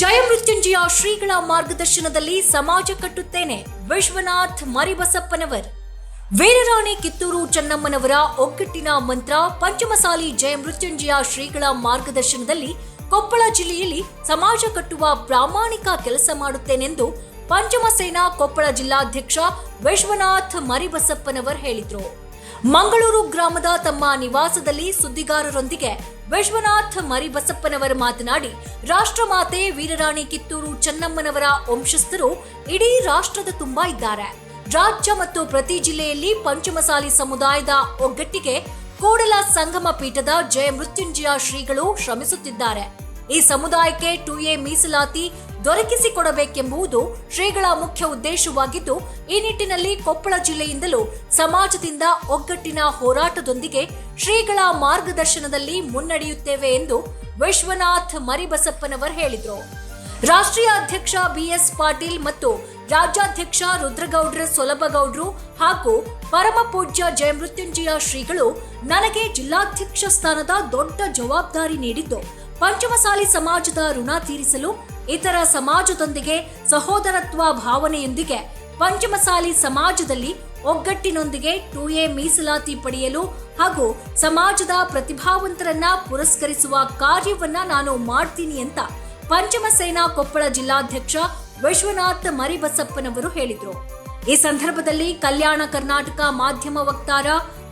ಜಯ ಮೃತ್ಯುಂಜಯ ಶ್ರೀಗಳ ಮಾರ್ಗದರ್ಶನದಲ್ಲಿ ಸಮಾಜ ಕಟ್ಟುತ್ತೇನೆ ವಿಶ್ವನಾಥ್ ಮರಿಬಸಪ್ಪನವರ್. ವೀರರಾಣಿ ಕಿತ್ತೂರು ಚೆನ್ನಮ್ಮನವರ ಒಗ್ಗಟ್ಟಿನ ಮಂತ್ರ ಪಂಚಮಸಾಲಿ ಜಯ ಮೃತ್ಯುಂಜಯ ಶ್ರೀಗಳ ಮಾರ್ಗದರ್ಶನದಲ್ಲಿ ಕೊಪ್ಪಳ ಜಿಲ್ಲೆಯಲ್ಲಿ ಸಮಾಜ ಕಟ್ಟುವ ಪ್ರಾಮಾಣಿಕ ಕೆಲಸ ಮಾಡುತ್ತೇನೆಂದು ಪಂಚಮಸೇನಾ ಕೊಪ್ಪಳ ಜಿಲ್ಲಾಧ್ಯಕ್ಷ ವಿಶ್ವನಾಥ್ ಮರಿಬಸಪ್ಪನವರ್ ಹೇಳಿದರು. ಮಂಗಳೂರು ಗ್ರಾಮದ ತಮ್ಮ ನಿವಾಸದಲ್ಲಿ ಸುದ್ದಿಗಾರರೊಂದಿಗೆ ವಿಶ್ವನಾಥ್ ಮರಿಬಸಪ್ಪನವರು ಮಾತನಾಡಿ, ರಾಷ್ಟ್ರಮಾತೆ ವೀರರಾಣಿ ಕಿತ್ತೂರು ಚೆನ್ನಮ್ಮನವರ ವಂಶಸ್ಥರು ಇಡೀ ರಾಷ್ಟ್ರದ ತುಂಬಾ ಇದ್ದಾರೆ. ರಾಜ್ಯ ಮತ್ತು ಪ್ರತಿ ಜಿಲ್ಲೆಯಲ್ಲಿ ಪಂಚಮಸಾಲಿ ಸಮುದಾಯದ ಒಗ್ಗಟ್ಟಿಗೆ ಕೂಡಲ ಸಂಗಮ ಪೀಠದ ಜಯ ಮೃತ್ಯುಂಜಯ ಶ್ರೀಗಳು ಶ್ರಮಿಸುತ್ತಿದ್ದಾರೆ. ಈ ಸಮುದಾಯಕ್ಕೆ ಟು ಎ ಮೀಸಲಾತಿ ದೊರಕಿಸಿಕೊಡಬೇಕೆಂಬುದು ಶ್ರೀಗಳ ಮುಖ್ಯ ಉದ್ದೇಶವಾಗಿದ್ದು, ಈ ನಿಟ್ಟಿನಲ್ಲಿ ಕೊಪ್ಪಳ ಜಿಲ್ಲೆಯಿಂದಲೂ ಸಮಾಜದಿಂದ ಒಗ್ಗಟ್ಟಿನ ಹೋರಾಟದೊಂದಿಗೆ ಶ್ರೀಗಳ ಮಾರ್ಗದರ್ಶನದಲ್ಲಿ ಮುನ್ನಡೆಯುತ್ತೇವೆ ಎಂದು ವಿಶ್ವನಾಥ್ ಮರಿಬಸಪ್ಪನವರ್ ಹೇಳಿದರು. ರಾಷ್ಟ್ರೀಯ ಅಧ್ಯಕ್ಷ ಬಿಎಸ್ ಪಾಟೀಲ್ ಮತ್ತು ರಾಜ್ಯಾಧ್ಯಕ್ಷ ರುದ್ರಗೌಡ್ರ ಸೊಲಭಗೌಡ್ರು ಹಾಗೂ ಪರಮ ಪೂಜ್ಯ ಜಯಮೃತ್ಯುಂಜಯ ಶ್ರೀಗಳು ನನಗೆ ಜಿಲ್ಲಾಧ್ಯಕ್ಷ ಸ್ಥಾನದ ದೊಡ್ಡ ಜವಾಬ್ದಾರಿ ನೀಡಿದ್ದು. ಪಂಚಮಸಾಲಿ ಸಮಾಜದ ಋಣ ತೀರಿಸಲು ಇತರ ಸಮಾಜದೊಂದಿಗೆ ಸಹೋದರತ್ವ ಭಾವನೆಯೊಂದಿಗೆ ಪಂಚಮಸಾಲಿ ಸಮಾಜದಲ್ಲಿ ಒಗ್ಗಟ್ಟಿನೊಂದಿಗೆ ಟು ಎ ಮೀಸಲಾತಿ ಪಡೆಯಲು ಹಾಗೂ ಸಮಾಜದ ಪ್ರತಿಭಾವಂತರನ್ನ ಪುರಸ್ಕರಿಸುವ ಕಾರ್ಯವನ್ನ ನಾನು ಮಾಡ್ತೀನಿ ಅಂತ ಪಂಚಮಸೇನಾ ಕೊಪ್ಪಳ ಜಿಲ್ಲಾಧ್ಯಕ್ಷ ವಿಶ್ವನಾಥ್ ಮರಿಬಸಪ್ಪನವರು ಹೇಳಿದರು. ಈ ಸಂದರ್ಭದಲ್ಲಿ ಕಲ್ಯಾಣ ಕರ್ನಾಟಕ ಮಾಧ್ಯಮ ವಕ್ತಾರ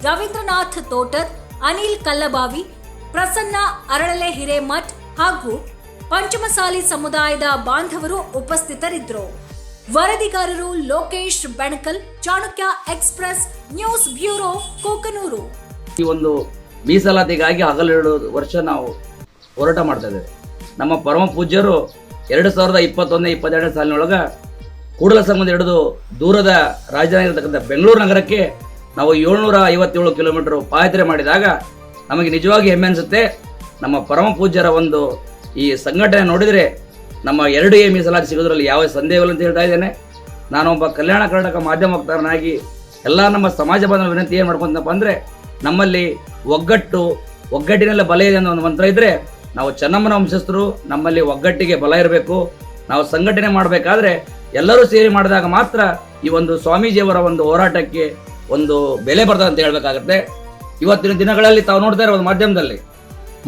ರವೀಂದ್ರನಾಥ್ ತೋಟರ್, ಅನಿಲ್ ಕಲ್ಲಬಾವಿ, ಪ್ರಸನ್ನ ಅರಳಲೆ ಹಿರೇಮಠ್ ಹಾಗೂ ಪಂಚಮಸಾಲಿ ಸಮುದಾಯದ ಬಾಂಧವರು ಉಪಸ್ಥಿತರಿದ್ದರು. ವರದಿಗಾರರು Lokesh Benakal, Chanakya express news bureau Kokanur. ಈ ಒಂದು ಮೀಸಲಾತಿಗಾಗಿ ಹಗಲೆರಡು ವರ್ಷ ನಾವು ಹೋರಾಟ ಮಾಡ್ತಾ ನಮ್ಮ ಪರಮ ಪೂಜ್ಯರು ಎರಡು ಸಾವಿರದ ಇಪ್ಪತ್ತೊಂದನೇ ಇಪ್ಪತ್ತೆರಡನೇ ಸಾಲಿನೊಳಗೆ ಕೂಡಲ ಸಂಬಂಧ ಹಿಡಿದು ದೂರದ ರಾಜಧಾನಿ ಇರತಕ್ಕಂಥ ಬೆಂಗಳೂರು ನಗರಕ್ಕೆ ನಾವು ಏಳ್ನೂರ ಐವತ್ತೇಳು ಕಿಲೋಮೀಟರ್ ಪಾಯತ್ರೆ ಮಾಡಿದಾಗ ನಮಗೆ ನಿಜವಾಗಿ ಹೆಮ್ಮೆ ಅನಿಸುತ್ತೆ. ನಮ್ಮ ಪರಮ ಪೂಜ್ಯರ ಒಂದು ಈ ಸಂಘಟನೆ ನೋಡಿದರೆ ನಮ್ಮ ಎರಡು ಎ ಮೀಸಲಾತಿ ಸಿಗೋದ್ರಲ್ಲಿ ಯಾವ ಸಂದೇಹವಿಲ್ಲ ಅಂತ ಹೇಳ್ತಾ ಇದ್ದೇನೆ. ನಾನೊಬ್ಬ ಕಲ್ಯಾಣ ಕರ್ನಾಟಕ ಮಾಧ್ಯಮ ವಕ್ತಾರನಾಗಿ ಎಲ್ಲ ನಮ್ಮ ಸಮಾಜ ಬಾಂಧವ ವಿನಂತಿ ಏನು ಮಾಡ್ಕೊಂತಪ್ಪ ಅಂದರೆ ನಮ್ಮಲ್ಲಿ ಒಗ್ಗಟ್ಟು, ಒಗ್ಗಟ್ಟಿನಲ್ಲಿ ಬಲ ಇದೆ ಅನ್ನೋ ಒಂದು ಮಂತ್ರ ಇದ್ದರೆ ನಾವು ಚೆನ್ನಮ್ಮನ ವಂಶಸ್ಥರು, ನಮ್ಮಲ್ಲಿ ಒಗ್ಗಟ್ಟಿಗೆ ಬಲ ಇರಬೇಕು. ನಾವು ಸಂಘಟನೆ ಮಾಡಬೇಕಾದ್ರೆ ಎಲ್ಲರೂ ಸೇರಿ ಮಾಡಿದಾಗ ಮಾತ್ರ ಈ ಒಂದು ಸ್ವಾಮೀಜಿಯವರ ಒಂದು ಹೋರಾಟಕ್ಕೆ ಒಂದು ಬೆಲೆ ಬರ್ತದೆ ಅಂತ ಹೇಳಬೇಕಾಗತ್ತೆ. ಇವತ್ತಿನ ದಿನಗಳಲ್ಲಿ ತಾವು ನೋಡ್ತಾ ಇರೋ ಒಂದು ಮಾಧ್ಯಮದಲ್ಲಿ,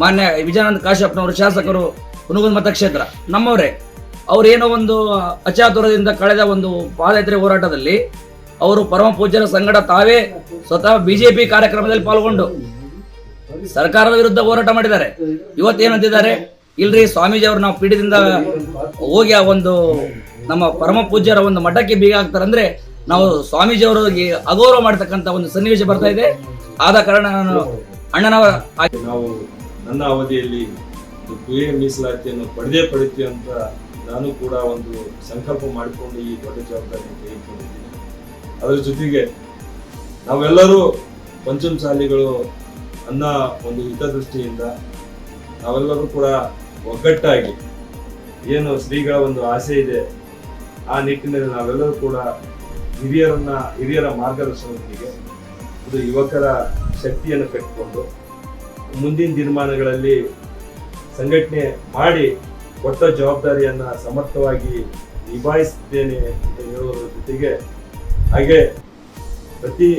ಮಾನ್ಯ ವಿಜಯಾನಂದ ಕಾಶ್ಯಪ್ನವರು, ಶಾಸಕರು ಹುನಗುಂದ ಮತಕ್ಷೇತ್ರ, ನಮ್ಮವರೇ ಅವರೇನೋ ಒಂದು ಅಚಾತುರದಿಂದ ಕಳೆದ ಒಂದು ಪಾದಯಾತ್ರೆ ಹೋರಾಟದಲ್ಲಿ, ಅವರು ಪರಮ ಪೂಜ್ಯರ ಸಂಗಡ ತಾವೇ ಸ್ವತಃ ಬಿಜೆಪಿ ಕಾರ್ಯಕ್ರಮದಲ್ಲಿ ಪಾಲ್ಗೊಂಡು ಸರ್ಕಾರದ ವಿರುದ್ಧ ಹೋರಾಟ ಮಾಡಿದ್ದಾರೆ. ಇವತ್ತೇನಂತಿದ್ದಾರೆ ಇಲ್ರಿ, ಸ್ವಾಮೀಜಿ ಅವರು ನಾವು ಪೀಠದಿಂದ ಹೋಗಿ ಆ ಒಂದು ನಮ್ಮ ಪರಮ ಪೂಜ್ಯರ ಒಂದು ಮಠಕ್ಕೆ ಬೀಗ ಹಾಕ್ತಾರಂದ್ರೆ ನಾವು ಸ್ವಾಮೀಜಿ ಅವರು ಅಗೌರವ ಮಾಡತಕ್ಕಂತ ಒಂದು ಸನ್ನಿವೇಶ ಬರ್ತಾ ಇದೆ. ಆದ ಕಾರಣ ನಾನು ಅಣ್ಣನವರ ನಾವು ನನ್ನ ಅವಧಿಯಲ್ಲಿ ಮೀಸಲಾತಿಯನ್ನು ಪಡೆದೇ ಪಡಿತೀವಿ ಅಂತ ನಾನು ಕೂಡ ಒಂದು ಸಂಕಲ್ಪ ಮಾಡಿಕೊಂಡು ಈ ದೊಡ್ಡ ಜವಾಬ್ದಾರಿ ಅದರ ಜೊತೆಗೆ ನಾವೆಲ್ಲರೂ ಪಂಚಮಸಾಲಿಗಳು ಅನ್ನೋ ಒಂದು ಹಿತದೃಷ್ಟಿಯಿಂದ ನಾವೆಲ್ಲರೂ ಕೂಡ ಒಗ್ಗಟ್ಟಾಗಿ ಏನು ಶ್ರೀಗಳ ಒಂದು ಆಸೆ ಇದೆ, ಆ ನಿಟ್ಟಿನಲ್ಲಿ ನಾವೆಲ್ಲರೂ ಕೂಡ ಹಿರಿಯರನ್ನ, ಹಿರಿಯರ ಮಾರ್ಗದರ್ಶನದೊಂದಿಗೆ ಇದು ಯುವಕರ ಶಕ್ತಿಯನ್ನು ಕಟ್ಟಿಕೊಂಡು ಮುಂದಿನ ದಿನಮಾನಗಳಲ್ಲಿ ಸಂಘಟನೆ ಮಾಡಿ ಕೊಟ್ಟ ಜವಾಬ್ದಾರಿಯನ್ನ ಸಮರ್ಥವಾಗಿ ನಿಭಾಯಿಸುತ್ತೇನೆ ಅಂತ ಹೇಳುವುದರ ಜೊತೆಗೆ ಹಾಗೆ ಪ್ರತಿ